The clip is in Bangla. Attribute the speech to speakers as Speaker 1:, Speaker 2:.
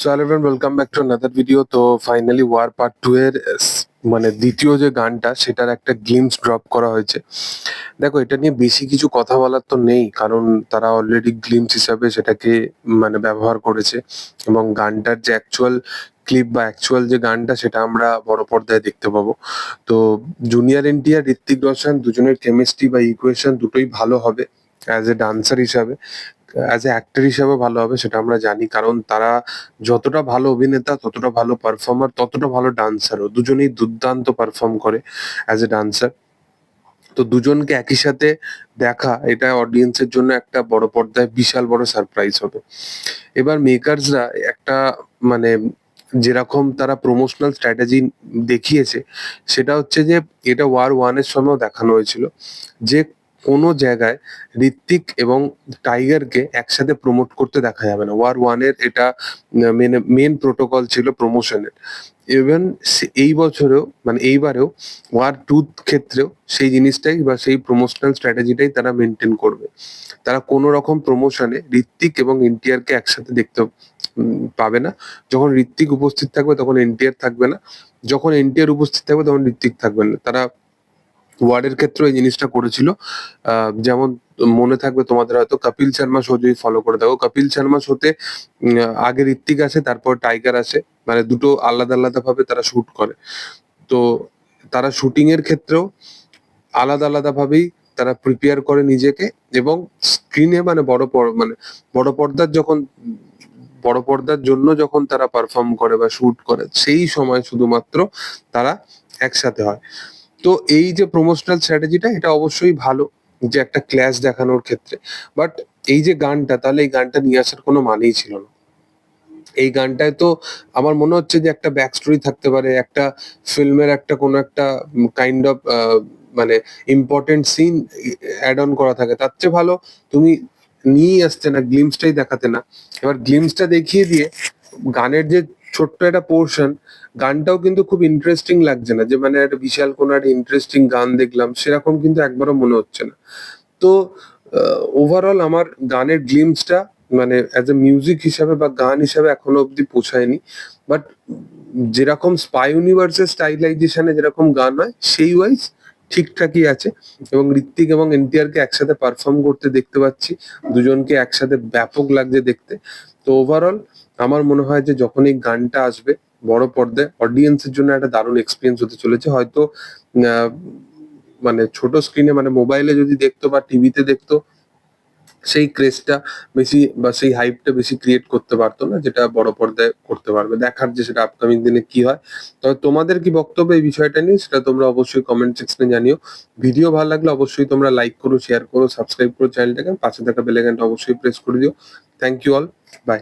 Speaker 1: So everyone welcome back to another video তো ফাইনালি ওয়ার পার্ট টু এর মানে দ্বিতীয় যে গানটা, সেটার একটা গ্লিমস ড্রপ করা হয়েছে। দেখো, এটা নিয়ে বেশি কিছু কথা বলার তো নেই, কারণ তারা অলরেডি গ্লিমস হিসাবে সেটাকে মানে ব্যবহার করেছে। এবং গানটার যে অ্যাকচুয়াল ক্লিপ বা অ্যাকচুয়াল যে গানটা, সেটা আমরা বড় পর্দায় দেখতে পাবো। তো জুনিয়র এনটিআর ঋত্বিক রোশন, দুজনের কেমিস্ট্রি বা ইকুয়েশন দুটোই ভালো হবে অ্যাজ এ ডান্সার হিসাবে। অ্যাজ এ অ্যাক্টর হিসাবে ভালো হবে, সেটা আমরা জানি। কারণ তারা যতটা ভালো অভিনেতা, ততটা ভালো পারফর্মার ততটা ভালো ডান্সারও দুজনেই দুর্দান্ত পারফর্ম করে অ্যাজ এ ডান্সার তো দুজনকে একই সাথে দেখা, এটা অডিয়েন্সের জন্য একটা বড় পর্দায় বিশাল বড় সারপ্রাইজ হবে। এবার মেকার্সরা একটা মানে যেরকম তারা প্রমোশনাল স্ট্র্যাটেজি দেখিয়েছে, সেটা হচ্ছে যে এটা ওয়ার ওয়ানের সময়ও দেখানো হয়েছিল। যে কোনো জায়গায় ঋত্বিক এবং টাইগারকে একসাথে প্রমোট করতে দেখা যাবে না। ওয়ার ওয়ানের এটা মেন মেন প্রোটোকল ছিল প্রমোশনের ইভেন এই বছরেও মানে এইবারেও ওয়ার টু ক্ষেত্রেও সেই জিনিসটাই বা সেই প্রমোশনাল স্ট্র্যাটেজিটাই তারা মেনটেন করবে। তারা কোনো রকম প্রমোশনে ঋত্বিক এবং এনটিআরকে একসাথে দেখতে পাবে না। যখন ঋত্বিক উপস্থিত থাকবে তখন এনটিআর থাকবে না। যখন এনটিআর উপস্থিত থাকবে তখন ঋত্বিক থাকবে না। তারা ওয়ার্ডের ক্ষেত্রে এই জিনিসটা করেছিল। যেমন মনে থাকবে তোমাদের হয়তো কপিল শর্মা শো যদি ফলো করে থাকো। কপিল শর্মা শোতে আগে ঋত্বিক আসে, তারপর টাইগার আসে। মানে দুটো আলাদা আলাদা ভাবে তারা শুট করে। তো তারা শুটিং এর ক্ষেত্রেও আলাদা আলাদা ভাবেই তারা প্রিপেয়ার করে নিজেকে এবং স্ক্রিনে মানে বড় মানে বড় পর্দার যখন, বড় পর্দার জন্য যখন তারা পারফর্ম করে বা শুট করে, সেই সময় শুধুমাত্র তারা একসাথে হয়। তো এই যে প্রমোশনাল স্ট্র্যাটেজিটা এটা অবশ্যই ভালো যে একটা ক্লাস দেখানোর ক্ষেত্রে। বাট এই যে গানটা, তাহলে এই গানটা নিয়ে আসার কোনো মানেই ছিল না। এই গানটায় তো আমার মনে হচ্ছে যে একটা ব্যাক স্টোরি থাকতে পারে, একটা ফিল্মের একটা কোনো একটা কাইন্ড অফ মানে ইম্পর্টেন্ট সিন অ্যাড অন করা থাকে। তার চেয়ে ভালো তুমি নিয়েই আসতে না গ্লিমসটাই দেখাতে না। এবার গ্লিমসটা দেখিয়ে দিয়ে গানের যে ছোট্ট একটা পোর্শন গানটাও কিন্তু খুব ইন্টারেস্টিং লাগছে না, যে মানে একটা বিশাল কোনো একটা ইন্টারেস্টিং গান দেখলাম, সেরকম কিন্তু একবারও মনে হচ্ছে না। তো ওভারঅল আমার গানের গ্লিমসটা মানে অ্যাজ এ মিউজিক হিসাবে বা গান হিসাবে এখনও অবধি পৌঁছায়নি বাট যেরকম স্পাই ইউনিভার্সের স্টাইলাইজেশনে যেরকম গান হয়, সেই ওয়াইজ ঠিকঠাকই আছে এবং ঋত্বিক এবং এনটিআর কে একসাথে পারফর্ম করতে দেখতে পাচ্ছি, দুজনকে একসাথে ব্যাপক লাগছে দেখতে। তো ওভারঅল আমার মনে হয় যে যখন এই গানটা আসবে বড় পর্দায় অডিয়েন্সের জন্য একটা দারুণ এক্সপিরিয়েন্স হতে চলেছে। হয়তো মানে ছোট স্ক্রিনে মানে মোবাইলে যদি দেখতো বা টিভিতে দেখতো, সেই ক্রেজটা বেশি বা সেই হাইপটা বেশি ক্রিয়েট করতে পারতো না, যেটা বড় পর্দায় করতে পারবে। দেখার যে সেটা আপকামিং দিনে কি হয়। তবে তোমাদের কি বক্তব্য এই বিষয়টা নিয়ে, সেটা তোমরা অবশ্যই কমেন্ট সেকশনে জানিও। ভিডিও ভালো লাগলে অবশ্যই তোমরা লাইক করো শেয়ার করো সাবস্ক্রাইব করো চ্যানেলটাকে পাশে থাকা বেল আইকনটা অবশ্যই প্রেস করে দিও। Thank you all by